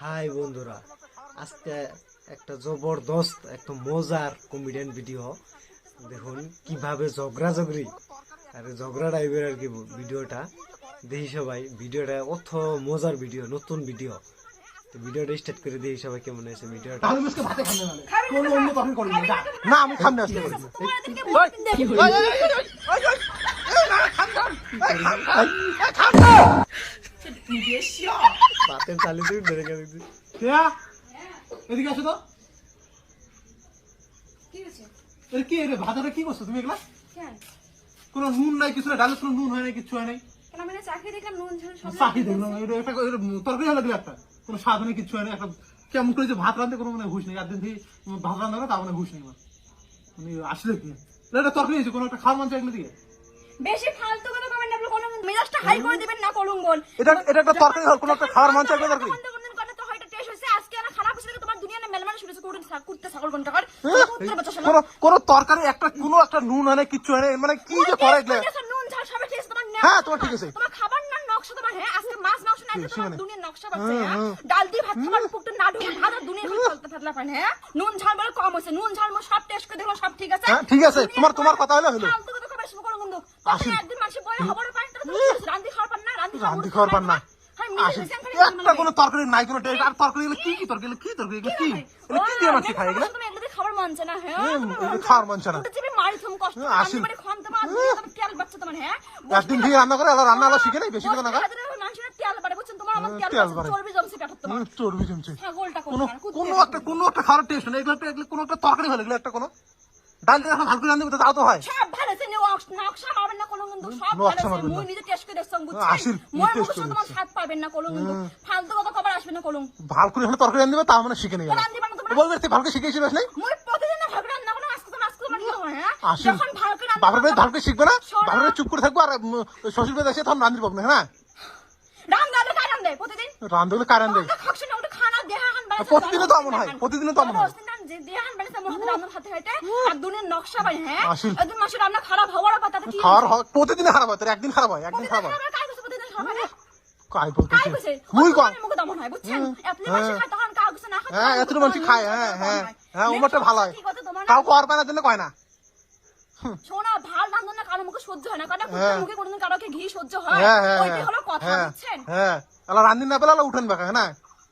High বন্ধুরা আজকে একটা জবরদস্ত একটা মজার কমেডিয়ান ভিডিও দেখুন কীভাবে ঝগড়া ঝগড়ি আর ঝগড়া টাইপের আর কি ভিডিওটা দেখি সবাই ভিডিওটা অত মজার ভিডিও নতুন ভিডিও তো ভিডিওটা স্টার্ট করে দেখি সবাই কেমন হয়েছে ভিডিওটা ভাতে খাবে না কোনো অন্য তখন করবি না না আমি খাম না আজকে পাতের চালি তুই ধরে গেছে এদিকে আসো তো। এর কি রে ভাতটা কি করছ তুমি এগুলা? কোনো? নুন নাই কিছু ডালের কোনো নুন হয় নাই কিছু হয় নাই। চাকরি দেখলাম এটা একটা এটা তরকারি হলো একটা? কোনো স্বাদ নেই কিছু হয় না একটা কেমন করে যে ভাত রাঁধতে কোনো মানে হুশ নেই। একদিন থেকে ভাত রান্না করে তা মানে হুশ নেই মানে আসলে কি? এটা তরকারি হয়েছে কোনো একটা খাওয়ার মান চাই এগুলো দিয়ে বেশি ফালতু কথা বলবেন না আপনি কোনো মেজাজটা হাই করে দিবেন না এটা এটা একটা তরকারি হল কোনো একটা খাওয়ার মান চাই তরকারি কোনো তরকারি একটা কোনো একটা নুন হয় না কিচ্ছু হয় মানে কি যে করে এগুলো? নুন ঝাল সবে টেস্ট তোমার নেওয়া হ্যাঁ, তোমার ঠিক আছে। তোমার খাবার না নকশা তোমার হ্যাঁ আজকে মাছ মাংস না তোমার? দুনিয়ার নকশা বাচ্ছে হ্যাঁ ডাল দিয়ে ভাত খাবার না ঢুকে ভাত আর চলতে থাকলা পান হ্যাঁ? নুন ঝাল বলে কম হইছে নুন ঝাল মো সব টেস্ট করে দেখলাম সব ঠিক আছে। হ্যাঁ, ঠিক আছে। তোমার- তোমার কথা হলো হলো। ফালতু কথা কবে শুরু করো বন্ধু? আসুন। একদিন মানুষ বলে খবর পায় রান্দি খাওয়ার পান না রান্দি রান্দি খাওয়ার পান না। হ্যাঁ খালি একটা কোনো তরকারি নাই কোনো টেস্ট আর তরকারি এগুলো কি? কি তরকারি এগুলো কি? তরকারি এগুলো কি? এগুলো কি দিয়ে মাছি খাই এগুলো? তুমি খাবার মন চায় না হ্যাঁ? মন খাওয়ার মন চায় না। মারি কষ্ট তেল বাচ্চা তোমার হ্যাঁ? একদিন রান্না করে আবার রান্না আবার শিখে নাই বেশি কথা না মানুষের তেল বাড়ে বুঝছেন তোমার আমার তেল তেল বাড়ছে, বাড়ে। চর্বি জমছে পেটত তোমার। চর্বি জমছে। ছাগলটা কোনো কোনো একটা কোনো একটা খাওয়ার টেস্ট নেই এগুলো এগুলো কোনো একটা তরকারি হলো এগুলো একটা কোনো এখন রান্না তাও তো হয়। সব ভালো আছে নকশা পাবেন না কোনো কিন্তু সব ভালো আছে। মুই নিজে টেস্ট করে দেখছাম আসিল, বুঝছেন? মোর taste তোমার স্বাদ পাবেন না কোনো কিন্তু ফালতু কথা কবার আসবে না কোনো ভালো করে হলে তরকারি দিবে মানে শিখে নেই রান্দি বান্না তোমরা- বলবে ভালো করে শিখে এসে বেশ নাই? মুই প্রতিদিন না রান্না আজকে তোমার আজকে কি হয় হ্যাঁ? আসিল যখন ভালো করে রান্না ভালো করে শিখবে না? বাড়ি চুপ করে থাকব আর শ্বশুর বাড়ি এসে তখন রান্ধির পাবো না হ্যাঁ? রান্না হলে কার দেয় প্রতিদিন? রান্ধে হলে কার রান্ধে ওটা খাচ্ছে না, ওটা খানা দেহাহান প্রতিদিনও তো এমন হয়, দেহাহান। প্রতিদিনও তো এমন হয়। হাতে আর নকশা বাই, হ্যাঁ? একদিন মাসের রান্না খারাপ হওয়ার পর কি খাওয়ার হয় প্রতিদিনে খারাপ হয় তোর একদিন খারাপ হয় একদিন খারাপ হয় খারাপ, কার প্রতিদিন খারাপ হয়? কাই বলতেছে মুই কম অন্য দমন হয়, বুঝছেন? হুম, মাসে হ্যাঁ। খায়, তখন কার কাছে না খায়, হ্যাঁ এত মানুষ খায় হ্যাঁ হ্যাঁ হ্যাঁ নেক্সট ভালো হয় কি কথা তোমার না? কাউ কর পানার জন্য কয় না শোনো, ভালো রান্ধন না কারও মুখে সহ্য হয় না, কারণ হ্যাঁ। মুখে কোনোদিন কারোকে ঘি সহ্য হয়? হ্যাঁ ওইটাই হলো কথা, বুঝছেন? হ্যাঁ আলা রান্দিন না পেলে আলা উঠেন বাকা হ্যাঁ না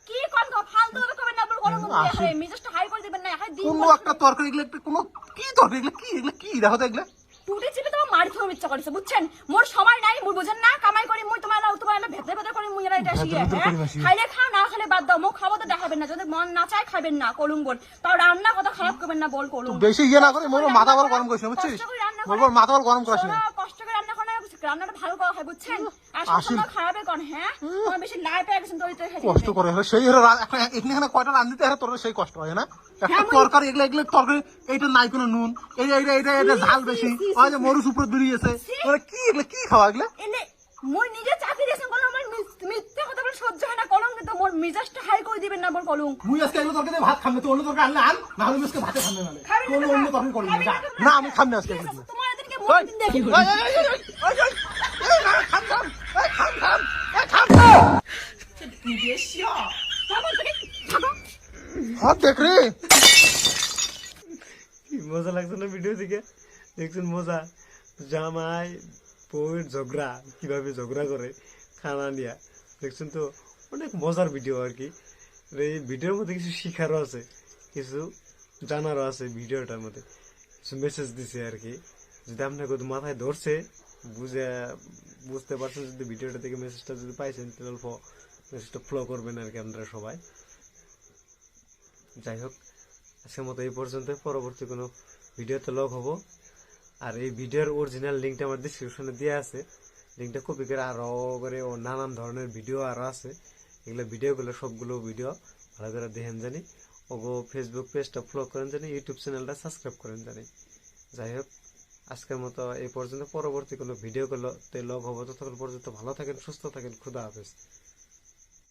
কি কোন? ফালতু না, বল, কোনো মুখে আসিল। মেজাজটা হাই করে দিবেন না, হাই দিন কোনো একটা তরকারি এগুলো একটা কোনো কি তরকারি এগুলো কি এগুলো কি? দেখো তো এগুলো। টুটে চিপে তোমার মারি ইচ্ছা করেছে বুঝছেন? মোর সময় নাই মুই বুঝেন না? কামাই করি মুই তোমার তোমার আমি ভেতরে ভেতরে করি মুই এরা এটা শিয়ে হ্যাঁ? খাইলে খাও না খেলে বাদ দাও। মুখ খাব তো দেখাবেন না যদি মন না চায় খাবেন না কলুম বল। তাও রান্না কথা খারাপ করবেন না বল কলুম বেশি ইয়ে না করে মোর মাথা বল গরম করিস না বুঝছিস? রান্না মোর মাথা বল গরম করিস না শোনো, কষ্ট করে রান্না করে না, রান্নাটা ভালো করা হয় বুঝছেন? আর সবসময় খারাপে কোন হ্যাঁ? তোমার বেশি লাই পেয়ে গেছেন তো ওই কষ্ট করে হলো সেই হলো এখানে এখানে কয়টা রান্দিতে হলে তোর সেই কষ্ট হয় না? একটা হ্যাঁ, তরকারি এগুলো এগুলো তরকারি এইটা নাই কোনো নুন এই এইটা এইটা এটা ঝাল বেশি। ওই যে মরুচ উপরে কি এগুলো কি খাওয়া এগুলো? এনে মই নিজে চাকরি দিয়েছেন কলম আমার মিথ- কথা বলে সহ্য হয় না কলম কিন্তু মোর মিজাজটা হাই করে দিবেন না বল কলম। মুই আজকে এগুলো তরকারি ভাত খাম না তুই অন্য তরকারি আনলে আন না হলে আজকে ভাতে খাম অন্য তরকারি। না, না আমি খাম না আজকে হাত দেখ রে। মজা লাগছে না ভিডিও দেখে? দেখছেন মজা? জামাই বউয়ের ঝগড়া কীভাবে ঝগড়া করে খানা নিয়া। দেখছেন তো অনেক মজার ভিডিও আর কি। এই ভিডিওর মধ্যে কিছু শিখারও আছে কিছু জানারও আছে ভিডিওটার মধ্যে। কিছু মেসেজ দিছে আর কি। যদি আপনাকে মাথায় ধরছে, বুঝে, বুঝতে পারছেন যদি ভিডিওটা থেকে মেসেজটা যদি পাইছেন, তাহলে মেসেজটা ফলো করবেন আর কি আপনারা সবাই। যাই হোক, আজকের মতো এই পর্যন্ত পরবর্তী কোনো ভিডিওতে লগ হব। আর এই ভিডিওর অরিজিনাল লিঙ্কটা আমার ডিসক্রিপশনে দেওয়া আছে। লিঙ্কটা কপি করে আরও করে ও নানান ধরনের ভিডিও আরও আছে। এগুলো ভিডিওগুলো সবগুলো ভিডিও ভালো করে দেখেন জানি। ওগো ফেসবুক পেজটা ফলো করেন জানি ইউটিউব চ্যানেলটা সাবস্ক্রাইব করেন জানি। যাই হোক আজকের মতো এই পর্যন্ত। পরবর্তী কোনো ভিডিও ভিডিওগুলোতে লগ হব ততক্ষণ পর্যন্ত ভালো থাকেন, সুস্থ থাকেন। খুদা হাফেজ।